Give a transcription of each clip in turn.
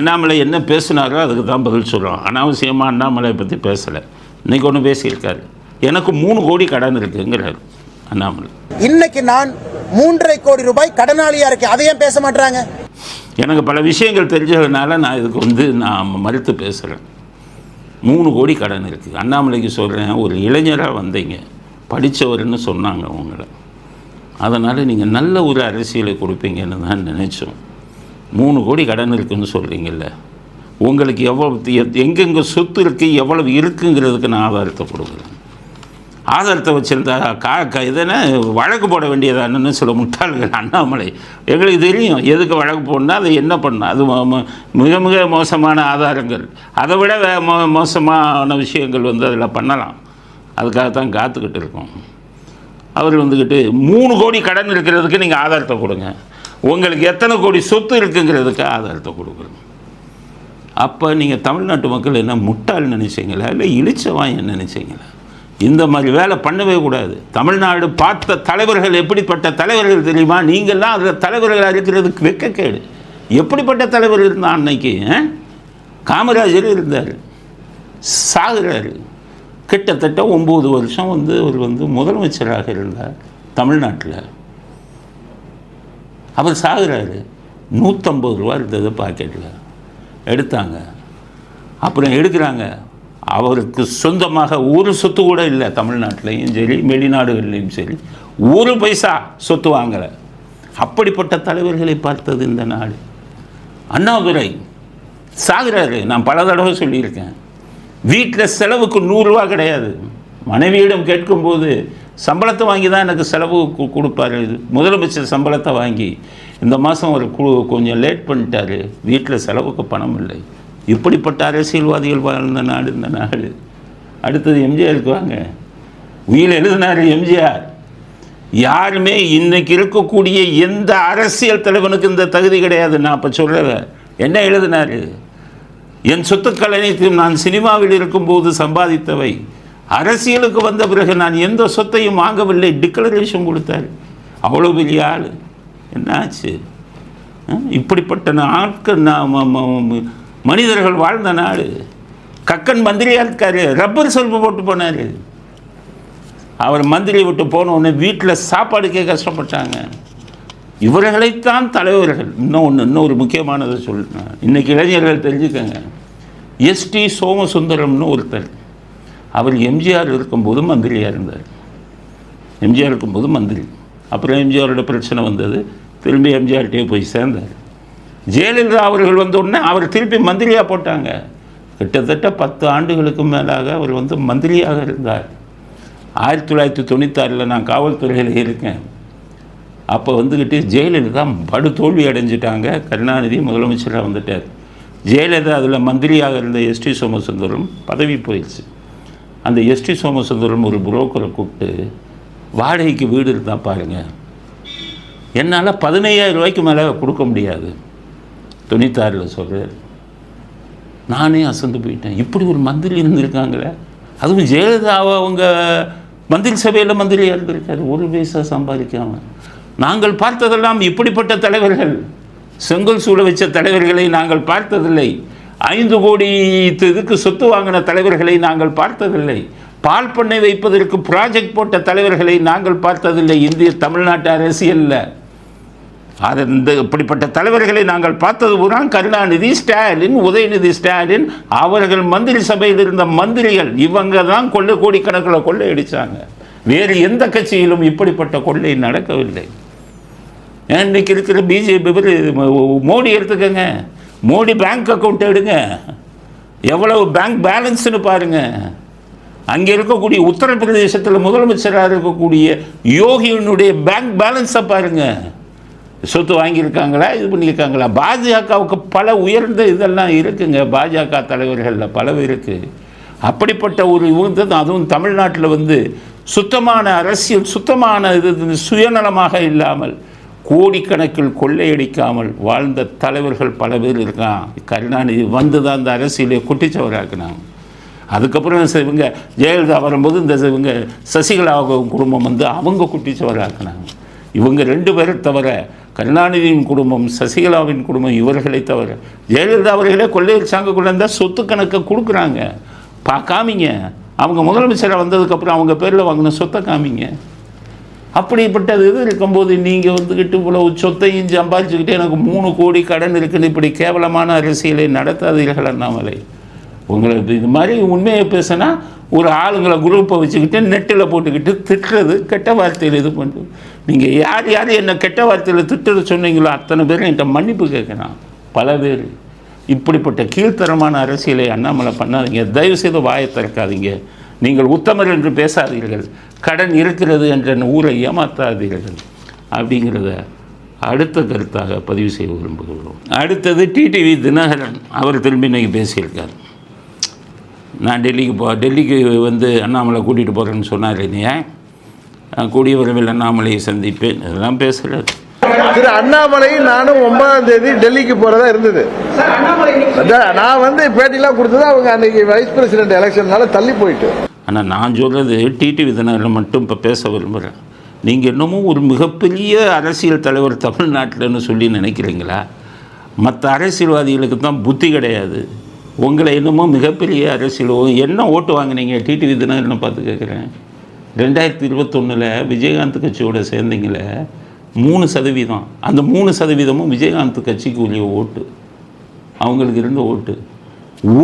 அண்ணாமலை என்ன பேசினாரோ அதுக்கு தான் பதில் சொல்கிறோம் அனாவசியமாக அண்ணாமலையை பற்றி பேசலை. இன்னைக்கு ஒன்று பேசியிருக்காரு. எனக்கு மூணு கோடி கடன் இருக்குங்கிறாரு அண்ணாமலை. இன்னைக்கு நான் மூன்றரை கோடி ரூபாய் கடனாளியா இருக்கேன். அதை ஏன் பேச மாட்டாங்க எனக்கு பல விஷயங்கள் தெரிஞ்சதுனால நான் இதுக்கு வந்து நான் மறுத்து பேசுகிறேன் மூணு கோடி கடன் இருக்குது அண்ணாமலைக்கு சொல்கிறேன் ஒரு இளைஞராக வந்தீங்க. படித்தவர்னு சொன்னாங்க உங்களை. அதனால் நீங்கள் நல்ல ஒரு அரசியலை கொடுப்பீங்கன்னு தான் நினச்சோம். மூணு கோடி கடன் இருக்குன்னு சொல்கிறீங்கல்ல உங்களுக்கு எவ்வளவு எங்கெங்கே சொத்து இருக்குது எவ்வளவு இருக்குங்கிறதுக்கு நான் ஆதாரத்தை கொடுக்குறேன். ஆதாரத்தை வச்சுருந்தா கா க இதென்ன வழக்கு போட வேண்டியதானு சில முட்டாள்கள் அண்ணாமலை. எங்களுக்கு தெரியும் எதுக்கு வழக்கு போடணும் அதை என்ன பண்ணணும்? அது மிக மிக மோசமான ஆதாரங்கள். அதை விட வே மோ மோசமான விஷயங்கள் வந்து அதில் பண்ணலாம். அதுக்காகத்தான் காத்துக்கிட்டு இருக்கோம். அவர் வந்துக்கிட்டு மூணு கோடி கடன் இருக்கிறதுக்கு நீங்கள் ஆதாரத்தை கொடுங்க. உங்களுக்கு எத்தனை கோடி சொத்து இருக்குங்கிறதுக்கு ஆதாரத்தை கொடுக்குறோம் அப்போ நீங்கள் தமிழ்நாட்டு மக்கள் என்ன முட்டாள் நினைச்சிங்களா? இல்லை இழிச்சவாயன் நினைச்சிங்களா? இந்த மாதிரி வேலை பண்ணவே கூடாது. தமிழ்நாடு பார்த்த தலைவர்கள் எப்படிப்பட்ட தலைவர்கள் தெரியுமா? நீங்கள்லாம் அதில் தலைவர்களாக இருக்கிறதுக்கு வெக்கக்கேடு. எப்படிப்பட்ட தலைவர் இருந்தான் அன்னைக்கு ஆ? காமராஜர் இருந்தார். சாகுறாரு. கிட்டத்தட்ட ஒம்பது வருஷம் வந்து அவர் வந்து முதலமைச்சராக இருந்தார் தமிழ்நாட்டில். அவர் சாகுறாரு. நூற்றம்பது ரூபா இருந்தது பாக்கெட்டில் எடுத்தாங்க. அப்புறம் எடுக்கிறாங்க. அவருக்கு சொந்தமாக ஒரு சொத்து கூட இல்லை. தமிழ்நாட்டிலையும் சரி வெளிநாடுகள்லையும் சரி. ஒரு பைசா சொத்து வாங்கலை. அப்படிப்பட்ட தலைவர்களை பார்த்தது இந்த நாடு. அண்ணாதுரை சாகுறாரு. நான் பல தடவை சொல்லியிருக்கேன். வீட்டில் செலவுக்கு நூறுரூவா கிடையாது. மனைவியிடம் கேட்கும்போது சம்பளத்தை வாங்கி தான் எனக்கு செலவு கொடுப்பாரு இது. முதலமைச்சர் சம்பளத்தை வாங்கி இந்த மாதம் ஒரு குழு கொஞ்சம் லேட் பண்ணிட்டாரு. வீட்டில் செலவுக்கு பணம் இல்லை. இப்படிப்பட்ட அரசியல்வாதிகள் வாழ்ந்த நாடு இந்த நாடு. அடுத்தது எம்ஜிஆருக்கு வாங்க. உயிர் எழுதினார் எம்ஜிஆர். யாருமே இன்றைக்கு இருக்கக்கூடிய எந்த அரசியல் தலைவனுக்கு இந்த தகுதி கிடையாது. நான் அப்போ சொல்கிறேன் என்ன எழுதினார்? என் சொத்துக்கள் அனைத்தையும் நான் சினிமாவில் இருக்கும்போது சம்பாதித்தவை. அரசியலுக்கு வந்த பிறகு நான் எந்த சொத்தையும் வாங்கவில்லை டிக்ளரேஷன் கொடுத்தாரு. அவ்வளோ பெரிய ஆள். என்னாச்சு? இப்படிப்பட்ட நாட்கள் நான் மனிதர்கள் வாழ்ந்த நாடு. கக்கன் மந்திரியாக இருக்கார். ரப்பர் செல்பு போட்டு போனார். அவர் மந்திரி விட்டு போன உடனே வீட்டில் சாப்பாடுக்கே கஷ்டப்பட்டாங்க. இவர்களைத்தான் தலைவர்கள். இன்னும் ஒன்று இன்னொரு முக்கியமானதை சொல்லணும் இன்றைக்கி இளைஞர்கள் தெரிஞ்சுக்கங்க. எஸ்டி சோமசுந்தரம்னு ஒருத்தர். அவர் எம்ஜிஆர் இருக்கும்போது மந்திரியாக இருந்தார். எம்ஜிஆர் இருக்கும்போது மந்திரி. அப்புறம் எம்ஜிஆரோட பிரச்சனை வந்தது. திரும்பி எம்ஜிஆர்கிட்டே போய் சேர்ந்தார். ஜெயலலிதா அவர்கள் வந்த உடனே அவர் திருப்பி மந்திரியாக போட்டாங்க. கிட்டத்தட்ட பத்து ஆண்டுகளுக்கு மேலாக அவர் வந்து மந்திரியாக இருந்தார். ஆயிரத்தி தொள்ளாயிரத்தி தொண்ணூத்தாறில் நான் காவல்துறையில் இருக்கேன். அப்போ வந்துக்கிட்டு ஜெயலலிதா படு தோல்வி அடைஞ்சிட்டாங்க. கருணாநிதி முதலமைச்சராக வந்துட்டார். ஜெயலலிதா அதில் மந்திரியாக இருந்த எஸ்டி சோமசுந்தரம் பதவி போயிடுச்சு. அந்த எஸ்டி சோமசுந்தரம் ஒரு புரோக்கரை கூப்பிட்டு வாடகைக்கு வீடு இருந்தால் பாருங்கள் என்னால் பதினையாயிரம் ரூபாய்க்கு மேலே கொடுக்க முடியாது. தொண்ணூத்தாறில் சொல்கிறார் நானே அசந்து போயிட்டேன். இப்படி ஒரு மந்திரி இருந்திருக்காங்களே. அதுவும் ஜெயலலிதாவை அவங்க மந்திரி சபையில் மந்திரியாக இருந்திருக்காரு. ஒரு பைசா சம்பாதிக்காம. நாங்கள் பார்த்ததெல்லாம் இப்படிப்பட்ட தலைவர்கள். செங்கல் சூழ வச்ச தலைவர்களை நாங்கள் பார்த்ததில்லை. ஐந்து கோடி இதுக்கு சொத்து வாங்கின தலைவர்களை நாங்கள் பார்த்ததில்லை. பால் பண்ணை வைப்பதற்கு ப்ராஜெக்ட் போட்ட தலைவர்களை நாங்கள் பார்த்ததில்லை. இந்திய தமிழ்நாட்டு அரசியலில் அது இந்த இப்படிப்பட்ட தலைவர்களை நாங்கள் பார்த்தது பூரா கருணாநிதி ஸ்டாலின் உதயநிதி ஸ்டாலின் அவர்கள் மந்திரி சபையில் இருந்த மந்திரிகள் இவங்க தான் கொள்ளை கோடிக்கணக்கில் கொள்ளையடித்தாங்க வேறு எந்த கட்சியிலும் இப்படிப்பட்ட கொள்ளை நடக்கவில்லை. ஏன் இன்னைக்கு இருக்கிற பிஜேபி மோடி எடுத்துக்கங்க. மோடி பேங்க் அக்கௌண்ட் எடுங்க. எவ்வளவு பேங்க் பேலன்ஸ்னு பாருங்க. அங்கே இருக்கக்கூடிய உத்தரப்பிரதேசத்தில் முதலமைச்சராக இருக்கக்கூடிய யோகியினுடைய பேங்க் பேலன்ஸை பாருங்கள் சொத்து வாங்கியிருக்காங்களா இது பண்ணியிருக்காங்களா? பாஜகவுக்கு பல உயர்ந்த இதெல்லாம் இருக்குங்க. பாஜக தலைவர்களில் பல இருக்குது அப்படிப்பட்ட ஒரு இவங்க அதுவும் தமிழ்நாட்டில் வந்து சுத்தமான அரசியல் சுத்தமான இது சுயநலமாக இல்லாமல் கோடிக்கணக்கில் கொள்ளையடிக்காமல் வாழ்ந்த தலைவர்கள் பல பேர் இருக்கான். கருணாநிதி வந்து தான் அந்த அரசியலை குட்டிச்சவராக்குனாங்க அதுக்கப்புறம் இவங்க ஜெயலலிதா வரும்போது இந்த இவங்க சசிகலா குடும்பம் வந்து அவங்க குட்டிச்சவராக்குனாங்க. இவங்க ரெண்டு பேரை தவிர கருணாநிதியின் குடும்பம் சசிகலாவின் குடும்பம் இவர்களை தவிர ஜெயலலிதா அவர்களே கொள்ளையடிச்சாங்கக்குள்ள இருந்தால் சொத்து கணக்கை கொடுக்குறாங்க. பா காமிங்க அவங்க முதலமைச்சராக வந்ததுக்கப்புறம் அவங்க பேரில் வாங்கின சொத்தை காமிங்க. அப்படிப்பட்டது இது இருக்கும்போது நீங்கள் வந்துக்கிட்டு இவ்வளவு சொத்தையும் சம்பாதிச்சுக்கிட்டு எனக்கு மூணு கோடி கடன் இருக்குன்னு இப்படி கேவலமான அரசியலை நடத்தாதீர்கள் அண்ணாமலை. உங்களுக்கு இது- மாதிரி உண்மையை பேசினா ஒரு ஆளுங்களை குரூப்பை வச்சுக்கிட்டு நெட்டில் போட்டுக்கிட்டு திட்டுறது கெட்ட வார்த்தையில் இது பண்ணுறது நீங்கள் யார் யார் என்ன கெட்ட வார்த்தையில் திட்டுறது சொன்னீங்களோ அத்தனை பேரும் என்கிட்ட மன்னிப்பு கேட்குறான் பல பேர். இப்படிப்பட்ட கீழ்த்தரமான அரசியலை அண்ணாமலை பண்ணாதீங்க. தயவு செய்து வாயை திறக்காதீங்க. நீங்கள் உத்தமர் என்று பேசாதீர்கள். கடன் இருக்கிறது என்ற ஊரை ஏமாத்தாதீர்கள். அப்படிங்கிறத அடுத்த கருத்தாக பதிவு செய்ய விரும்புகிறோம். அடுத்தது டிடிவி தினகரன் அவர் திரும்பி இன்னைக்கு பேசியிருக்கார். நான் டெல்லிக்கு போ டெல்லிக்கு வந்து அண்ணாமலை கூட்டிகிட்டு போகிறேன்னு சொன்னார் இல்லையா? நான் கூடிய விரைவில் அண்ணாமலையை சந்திப்பேன். இதெல்லாம் பேசுகிறார் திரு அண்ணாமலை நானும் ஒன்பதாம் தேதி டெல்லிக்கு போறதா இருந்தது. நான் வந்து பேட்டிலாம் கொடுத்தது அவங்க அன்னைக்கு வைஸ் பிரசிடென்ட் எலெக்ஷன்னால தள்ளி போயிட்டு. ஆனால் நான் சொல்கிறது டிடி தினகரன் மட்டும் இப்போ பேச விரும்புகிறேன். நீங்கள் இன்னமும் ஒரு மிகப்பெரிய அரசியல் தலைவர் தமிழ்நாட்டில்னு சொல்லி நினைக்கிறீங்களா? மற்ற அரசியல்வாதிகளுக்கு தான் புத்தி கிடையாது. உங்களை இன்னமும் மிகப்பெரிய அரசியல் ஓ- என்ன ஓட்டு வாங்குனீங்க? டிடி விதனார்னு பார்த்து கேட்குறேன். ரெண்டாயிரத்தி இருபத்தொன்னில் விஜயகாந்த் கட்சியோட சேர்ந்தீங்களே மூணு சதவீதம். அந்த மூணு சதவீதமும் விஜயகாந்த் கட்சிக்கு உரிய ஓட்டு. அவங்களுக்கு இருந்த ஓட்டு.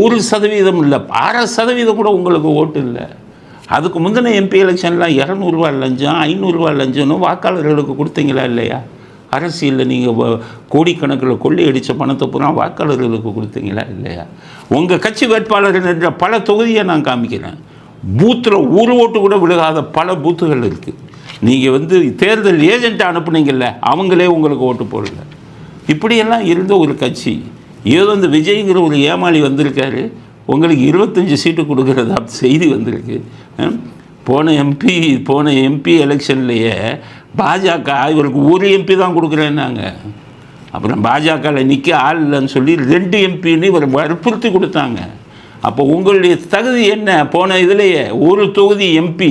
ஒரு சதவீதம் இல்லை. அரை சதவீதம் கூட உங்களுக்கு ஓட்டு இல்லை. அதுக்கு முந்தின எம்பி எலெக்ஷன்லாம் இரநூறுவா லஞ்சம் ஐநூறுரூவா லஞ்சம்னு வாக்காளர்களுக்கு கொடுத்தீங்களா இல்லையா? அரசியலில் நீங்கள் கோடிக்கணக்கில் கொள்ளையடித்த பணத்தை பூரா வாக்காளர்களுக்கு கொடுத்தீங்களா இல்லையா? உங்கள் கட்சி வேட்பாளர் என்ற பல தொகுதியை நான் காமிக்கிறேன். பூத்தில் ஒரு ஓட்டு கூட விழுகாத பல பூத்துகள் இருக்குது நீங்கள் வந்து தேர்தல் ஏஜென்ட்டை அனுப்புனீங்கல்ல அவங்களே உங்களுக்கு ஓட்டு போடல. இப்படியெல்லாம் இருந்த ஒரு கட்சி ஏதோ இந்த விஜய்ங்கிற ஒரு ஏமாளி வந்திருக்காரு. உங்களுக்கு இருபத்தஞ்சி சீட்டு கொடுக்குறதா செய்தி வந்திருக்கு. போன எம்பி போன எம்பி எலெக்ஷன்லேயே பாஜக இவருக்கு ஒரு எம்பி தான் கொடுக்குறேன்னாங்க. அப்புறம் பாஜகவில் நிற்க ஆள் இல்லைன்னு சொல்லி ரெண்டு எம்பின்னு இவர் வற்புறுத்தி கொடுத்தாங்க. அப்போ உங்களுடைய தகுதி என்ன? போன இதுலேயே ஒரு தொகுதி எம்பி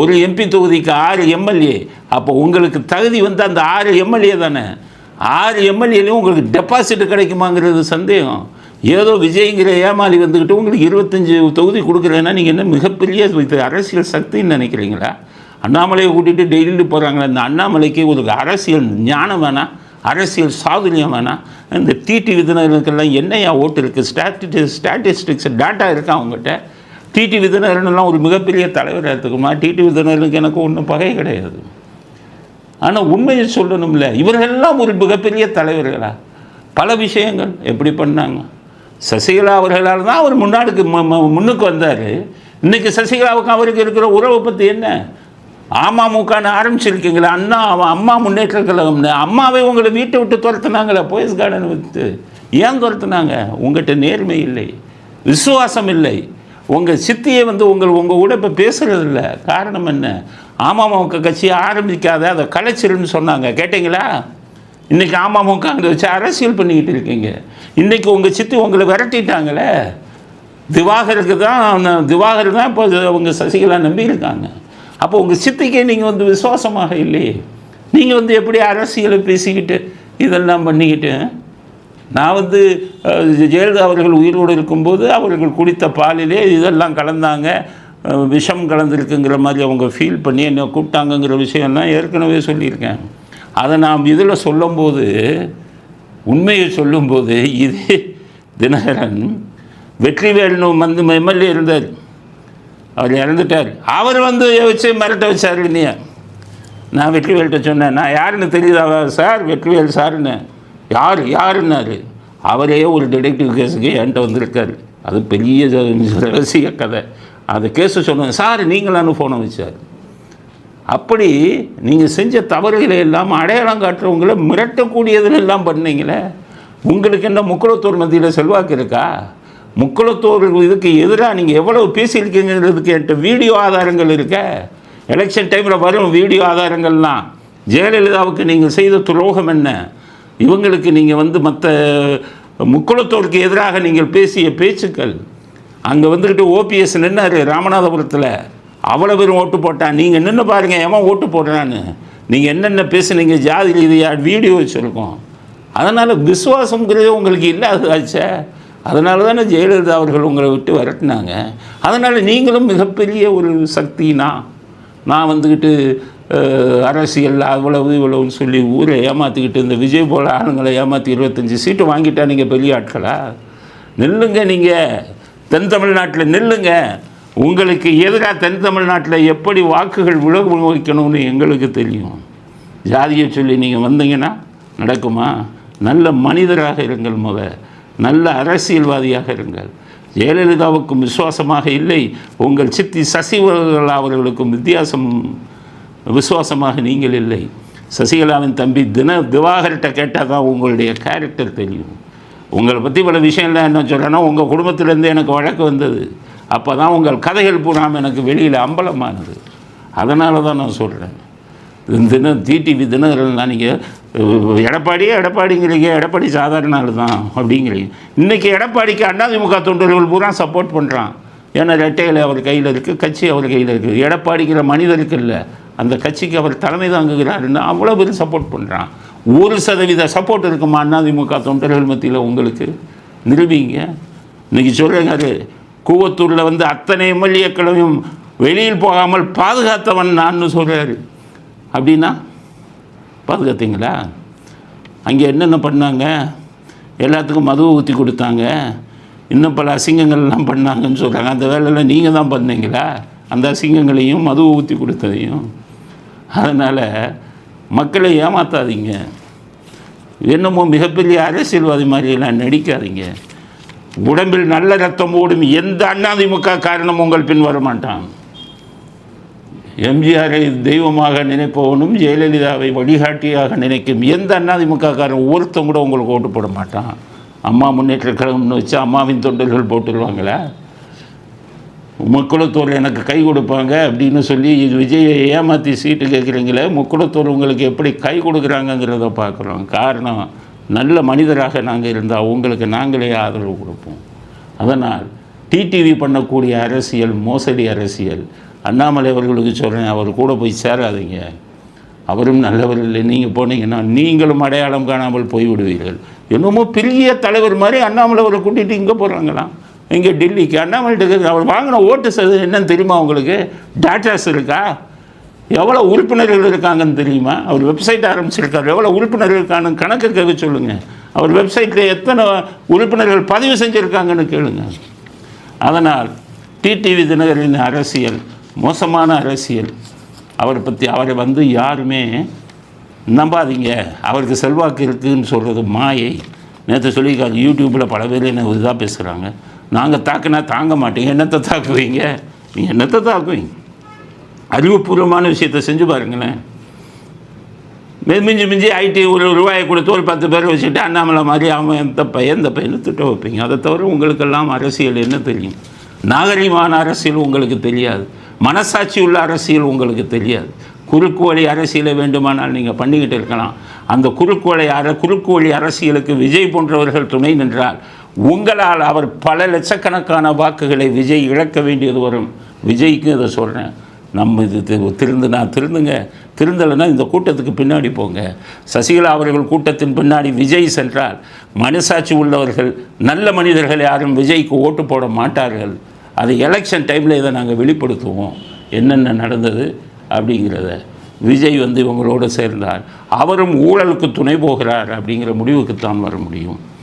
ஒரு எம்பி தொகுதிக்கு ஆறு எம்எல்ஏ அப்போ உங்களுக்கு தகுதி வந்து அந்த ஆறு எம்எல்ஏ தானே? ஆறு எம்எல்ஏலையும் உங்களுக்கு டெபாசிட் கிடைக்குமாங்கிறது சந்தேகம். ஏதோ விஜய்ங்கிற ஏமாளி வந்துக்கிட்டு உங்களுக்கு இருபத்தஞ்சி தொகுதி கொடுக்குறேன்னா நீங்கள் என்ன மிகப்பெரிய இது அரசியல் சக்தின்னு நினைக்கிறீங்களா? அண்ணாமலையை கூட்டிகிட்டு டெய்லி போகிறாங்களே அந்த அண்ணாமலைக்கு ஒரு அரசியல் ஞானம் வேணாம் அரசியல் சாதுரியம் வேணாம் இந்த டிடி விதினருக்கெல்லாம் என்னையா ஓட்டு இருக்குது ஸ்டாட்டி ஸ்டாட்டிஸ்டிக்ஸ் டேட்டா இருக்கா அவங்ககிட்ட டிடி விதினர்லாம் ஒரு மிகப்பெரிய தலைவராக எடுத்துக்குமா டிடி விதினருக்கு எனக்கு ஒன்றும் பகை கிடையாது. ஆனால் உண்மையை சொல்லணும்ல. இவர்களெல்லாம் ஒரு மிகப்பெரிய தலைவர்களா? பல விஷயங்கள். எப்படி பண்ணாங்க? சசிகலா அவர்களால் தான் அவர் முன்னாடிக்கு மு- முன்னுக்கு வந்தார். இன்றைக்கி சசிகலாவுக்கு அவருக்கு இருக்கிற உறவை பற்றி என்ன? அமமுகன்னு ஆரம்பிச்சிருக்கீங்களா அண்ணா அவன் அம்மா முன்னேற்ற கழகம்னு. அம்மாவே உங்களை வீட்டை விட்டு துரத்துனாங்களே போயஸ் கார்டன் வித்து. ஏன் துரத்துனாங்க? உங்கள்கிட்ட நேர்மை இல்லை. விசுவாசம் இல்லை. உங்கள் சித்தியை வந்து உங்கள் உங்கள் கூட இப்போ காரணம் என்ன? அமமுக கட்சியை ஆரம்பிக்காத அதை கலைச்சிருன்னு சொன்னாங்க. கேட்டிங்களா? இன்றைக்கி அமமுக அங்கே வச்சு அரசியல் பண்ணிக்கிட்டு இருக்கீங்க. இன்றைக்கி உங்கள் சித்தி உங்களை விரட்டிட்டாங்களே. திவாகருக்கு தான் திவாகர் தான் இப்போ அவங்க சசிகலா நம்பி இருக்காங்க அப்போ உங்கள் சித்திக்கே நீங்கள் வந்து விசுவாசமாக இல்லையே. நீங்கள் வந்து எப்படி அரசியலை பேசிக்கிட்டு இதெல்லாம் பண்ணிக்கிட்டு நான் வந்து ஜெயலலிதா அவர்கள் உயிரோடு இருக்கும்போது அவர்கள் குடித்த பாலிலே இதெல்லாம் கலந்தாங்க. விஷம் கலந்துருக்குங்கிற மாதிரி அவங்க ஃபீல் பண்ணி என்னை கூப்பிட்டாங்கங்கிற விஷயம்லாம் ஏற்கனவே சொல்லியிருக்கேன். அதை நாம் இதில் சொல்லும்போது உண்மையை சொல்லும்போது இது தினகரன் வெற்றிவேல்னு வந்து எம்எல்ஏ இருந்தார். அவர் இறந்துட்டார். அவர் வந்து வச்சு மிரட்ட வச்சார் இல்லையா நான் வெற்றிவேல்கிட்ட சொன்னேன் நான் யாருன்னு தெரியுதா சார்? வெற்றிவேல் சாருன்னு யார்? யாருன்னாரு? அவரே ஒரு டிடெக்டிவ் கேஸுக்கு என்கிட்ட வந்திருக்காரு. அது பெரிய ரகசிய கதை. அந்த கேஸு சொன்னேன் சார் நீங்களான்னு ஃபோனை வச்சார். அப்படி நீங்கள் செஞ்ச தவறுகளை எல்லாம் அடையாளம் காட்டுறவங்கள மிரட்டக்கூடியதில் எல்லாம் பண்ணீங்களே. உங்களுக்கு என்ன முக்குளத்தூர் மத்தியில் செல்வாக்கு இருக்கா? முக்குளத்தூர் இதுக்கு எதிராக நீங்கள் எவ்வளவு பேசியிருக்கீங்கிறதுக்கு என்கிட்ட வீடியோ ஆதாரங்கள் இருக்க. எலெக்ஷன் டைமில் வரும் வீடியோ ஆதாரங்கள்லாம். ஜெயலலிதாவுக்கு நீங்கள் செய்த துரோகம் என்ன? இவங்களுக்கு நீங்கள் வந்து மற்ற முக்குளத்தோருக்கு எதிராக நீங்கள் பேசிய பேச்சுக்கள் அங்கே வந்துக்கிட்டு ஓபிஎஸ் நின்னாரு ராமநாதபுரத்தில். அவ்வளோ பேரும் ஓட்டு போட்டான் நீங்கள் நின்று பாருங்கள் எவன் ஓட்டு போடுறான்னு. நீங்கள் என்னென்ன பேசுனீங்க ஜாதி ரீதியாக வீடியோ வச்சுருக்கோம். அதனால் விசுவாசங்கிறது உங்களுக்கு இல்லாததாச்சே அதனால தானே ஜெயலலிதா அவர்கள் உங்களை விட்டு விரட்டினாங்க. அதனால் நீங்களும் மிகப்பெரிய ஒரு சக்தினா. நான் வந்துக்கிட்டு அரசியல் அவ்வளவு இவ்வளவுன்னு சொல்லி ஊரை ஏமாற்றிக்கிட்டு இந்த விஜய் போல ஆளுங்களை ஏமாற்றி இருபத்தஞ்சி சீட்டு வாங்கிட்டா நீங்கள் பெரிய ஆட்களா? நில்லுங்க நீங்கள் தென் தமிழ்நாட்டில் நில்லுங்க. உங்களுக்கு எதிராக தென் தமிழ்நாட்டில் எப்படி வாக்குகள் விலகு வைக்கணும்னு எங்களுக்கு தெரியும். ஜாதியை சொல்லி நீங்கள் வந்தீங்கன்னா நடக்குமா? நல்ல மனிதராக இருங்கள் முத. நல்ல அரசியல்வாதியாக இருங்கள். ஜெயலலிதாவுக்கும் விசுவாசமாக இல்லை. உங்கள் சித்தி சசிகலா அவர்களுக்கும் வித்தியாசம் விசுவாசமாக நீங்கள் இல்லை. சசிகலாவின் தம்பி தின திவாகர்கிட்ட கேட்டால் தான் உங்களுடைய கேரக்டர் தெரியும். உங்களை பற்றி இவ்வளோ விஷயம்லாம் என்ன சொல்கிறேன்னா உங்கள் குடும்பத்திலேருந்து எனக்கு வழக்கு வந்தது. அப்போ தான் உங்கள் கதைகள் பூராமல் எனக்கு வெளியில் அம்பலமானது. அதனால தான் நான் சொல்கிறேன் தினம் டிடிவி தினகரன் தான் நீங்கள் எடப்பாடியே எடப்பாடிங்கிறீங்க. எடப்பாடி சாதாரண ஆள் தான் அப்படிங்கிறீங்க. இன்றைக்கி எடப்பாடிக்கு அதிமுக தொண்டர்கள் பூரா சப்போர்ட் பண்ணுறான் ஏன்னா ரெட்டையில் அவர் கையில் இருக்குது கட்சி அவர் கையில் இருக்குது எடப்பாடிங்கிற மனிதருக்கு இல்லை. அந்த கட்சிக்கு அவர் தலைமை தாங்குகிறாருன்னு அவ்வளோ பேர் சப்போர்ட் பண்ணுறான் ஒரு சதவீத சப்போர்ட் இருக்குமா அதிமுக தொண்டர்கள் மத்தியில் உங்களுக்கு நிரூபிங்க. இன்றைக்கி சொல்கிறாரு கூவத்தூரில் வந்து அத்தனை எம்எல்ஏக்களையும் வெளியில் போகாமல் பாதுகாத்தவன் நான் சொல்கிறாரு அப்படின்னா பாதுகாத்தீங்களா? அங்கே என்னென்ன பண்ணாங்க? எல்லாத்துக்கும் மது ஊற்றி கொடுத்தாங்க. இன்னும் பல அசிங்கங்கள்லாம் பண்ணாங்கன்னு சொல்கிறாங்க அந்த வேலையில் நீங்கள் தான் பண்ணீங்களா? அந்த அசிங்கங்களையும் மது ஊற்றி கொடுத்ததையும். அதனால் மக்களை ஏமாத்தாதீங்க. என்னமோ மிகப்பெரிய அரசியல்வாதி மாதிரியெல்லாம் நடிக்காதீங்க. உடம்பில் நல்ல ரத்தம் ஓடும் எந்த அண்ணாதிமுக காரணம் உங்கள் பின் வர மாட்டான் எம்ஜிஆரை தெய்வமாக நினைப்பவனும் ஜெயலலிதாவை வழிகாட்டியாக நினைக்கும் எந்த அண்ணாதிமுக காரன் ஒருத்தன் கூட உங்களுக்கு ஓட்டு போட மாட்டான். அம்மா முன்னேற்ற கழகம்னு வச்சு அம்மாவின் தொண்டர்கள் போட்டுருவாங்களா? முக்குளத்தூர் எனக்கு கை கொடுப்பாங்க அப்படின்னு சொல்லி இது விஜயை ஏமாற்றி சீட்டு கேட்குறீங்களே முக்குளத்தூர் உங்களுக்கு எப்படி கை கொடுக்குறாங்கங்கிறத பார்க்குறோம். காரணம் நல்ல மனிதராக நாங்கள் இருந்தால் உங்களுக்கு நாங்களே ஆதரவு கொடுப்போம். அதனால் டிடிவி பண்ணக்கூடிய அரசியல் மோசடி அரசியல் அண்ணாமலை அவர்களுக்கு சொல்கிறேன் அவர் கூட போய் சேராதீங்க. அவரும் நல்லவர் இல்லை. நீங்கள் போனீங்கன்னா நீங்களும் அடையாளம் காணாமல் போய்விடுவீர்கள். என்னமோ பெரிய தலைவர் மாதிரி அண்ணாமலை அவரை கூட்டிகிட்டு இங்கே போகிறாங்களாம் இங்கே டெல்லிக்கு அண்ணாமலைக்கு அவர் வாங்கின ஓட்டு சதவீதம் என்னன்னு தெரியுமா உங்களுக்கு? டேட்டாஸ் இருக்கா? எவ்வளோ உறுப்பினர்கள் இருக்காங்கன்னு தெரியுமா? அவர் வெப்சைட் ஆரம்பிச்சிருக்காரு. எவ்வளோ உறுப்பினர்கள் இருக்கான்னு கணக்கு இருக்க சொல்லுங்கள் அவர் வெப்சைட்டில் எத்தனை உறுப்பினர்கள் பதிவு செஞ்சுருக்காங்கன்னு கேளுங்க. அதனால் டிடிவி தினகரின் அரசியல் மோசமான அரசியல். அவரை பற்றி அவரை வந்து யாருமே நம்பாதீங்க. அவருக்கு செல்வாக்கு இருக்குதுன்னு சொல்கிறது மாயை. நேற்று சொல்லியிருக்காங்க யூடியூப்பில் பல பேர் என்ன இதாக பேசுகிறாங்க நாங்கள் தாக்குனா தாங்க மாட்டீங்க. என்னத்தை தாக்குவீங்க? நீங்கள் என்னத்தை தாக்குவீங்க? அறிவுபூர்வமான விஷயத்தை செஞ்சு பாருங்களேன். மிஞ்சி மிஞ்சி ஐடி ஒரு ரூபாயை கொடுத்து ஒரு பத்து பேர் வச்சுட்டு அண்ணாமலை மாதிரி அவன் எந்த பையன் இந்த பையனை திட்ட வைப்பீங்க. அதை தவிர உங்களுக்கெல்லாம் அரசியல் என்ன தெரியும்? நாகரிகமான அரசியல் உங்களுக்கு தெரியாது. மனசாட்சி உள்ள அரசியல் உங்களுக்கு தெரியாது. குறுக்கு வழி அரசியலை வேண்டுமானால் நீங்கள் பண்ணிக்கிட்டு இருக்கலாம். அந்த குறுக்கு வழி அர குறுக்கு வழி அரசியலுக்கு விஜய் போன்றவர்கள் துணை நின்றால் உங்களால் அவர் பல லட்சக்கணக்கான வாக்குகளை விஜய் இழக்க வேண்டியது வரும். விஜய்க்கும் இதை சொல்கிறேன் நம்ம இது திருந்து திருந்துனா திருந்துங்க. திருந்தலைன்னா இந்த கூட்டத்துக்கு பின்னாடி போங்க. சசிகலா அவர்கள் கூட்டத்தின் பின்னாடி விஜய் சென்றால் மனசாட்சி உள்ளவர்கள் நல்ல மனிதர்கள் யாரும் விஜய்க்கு ஓட்டு போட மாட்டார்கள். அது எலெக்ஷன் டைமில் இதை நாங்கள் வெளிப்படுத்துவோம். என்னென்ன நடந்தது அப்படிங்கிறத. விஜய் வந்து இவங்களோடு சேர்ந்தார். அவரும் ஊழலுக்கு துணை போகிறார் அப்படிங்கிற முடிவுக்கு தான் வர முடியும்.